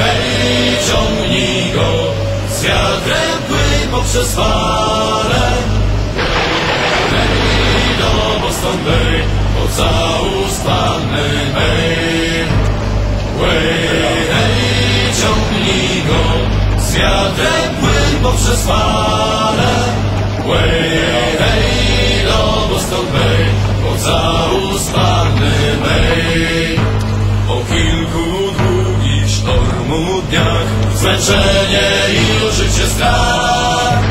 hej, ciągnij go z wiatrem płyń poprzez fale. Hej, do Boston Bay, pocałus panny mej. Hej, hej, ciągnij go z wiatrem płyń poprzez fale. Hej, hej, do Boston Bay, panny Zmęczenie i już życie strach.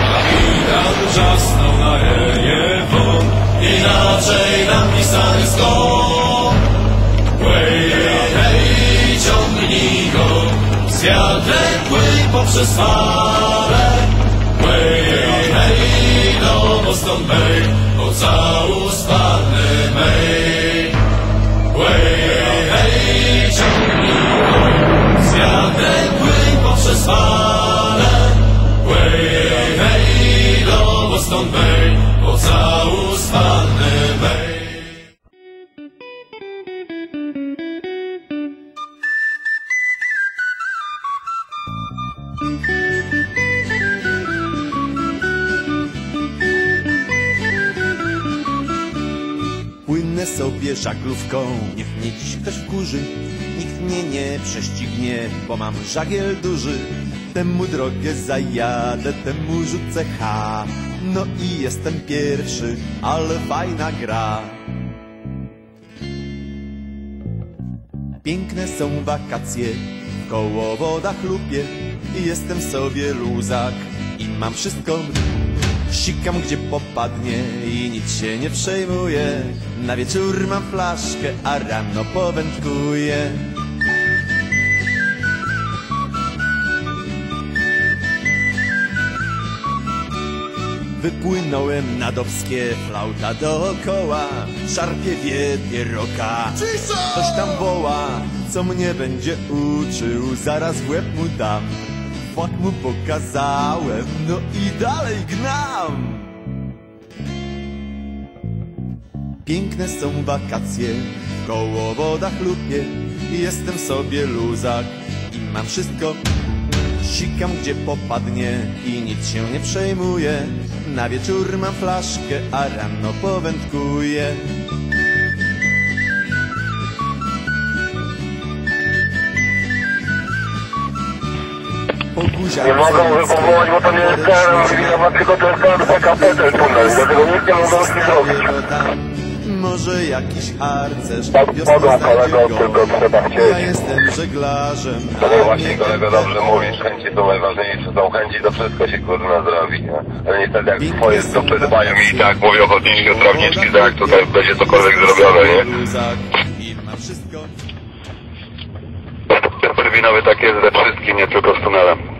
Kapitan wrzasnął na jeje won Inaczej napisany skok Hej, hej, ciągnij go. Z wiatrem płyń poprzez fale. Hej, hej, do Boston Bay Pocałus panny mej Hej, hej, do Boston Bay Pocałus panny mej sobie żaglówką, niech mnie dziś ktoś wkurzy. Nikt mnie nie prześcignie, bo mam żagiel duży. Temu drogę zajadę, temu rzucę ha. No i jestem pierwszy, ale fajna gra. Piękne są wakacje, koło woda chlupie. I jestem sobie luzak i mam wszystko. Sikam gdzie popadnie i nic się nie przejmuję. Na wieczór mam flaszkę, a rano powędkuję. Wypłynąłem na Dowskie, flauta dookoła, szarpie wie pieroka. Ktoś tam woła, co mnie będzie uczył, zaraz w łeb mu dam. Fak mu pokazałem, no i dalej gnam. Piękne są wakacje, koło woda chlupie. Jestem sobie luzak i mam wszystko. Sikam gdzie popadnie i nic się nie przejmuję. Na wieczór mam flaszkę, a rano powędkuję. Buziach Nie mogą wywołać, bo to nie jest teren cywilnowa, tylko to jest teren PKP ten tunel, dlatego nikt nie mógł nic zrobić. Może jakiś Tak, wiosną mogą kolego, go. tylko trzeba chcieć. Ja jestem żeglarzem To a nie właśnie nie kolego dobrze mówisz, chęci są najważniejsze, są chęci, to wszystko się kurna zrobi, nie? Ale niestety jak swoje dupy dbają i tak mówią ochotniczki trawniczki, to jak tutaj będzie cokolwiek zrobione, nie? Wszystko tak jest ze wszystkim, nie tylko z tunelem.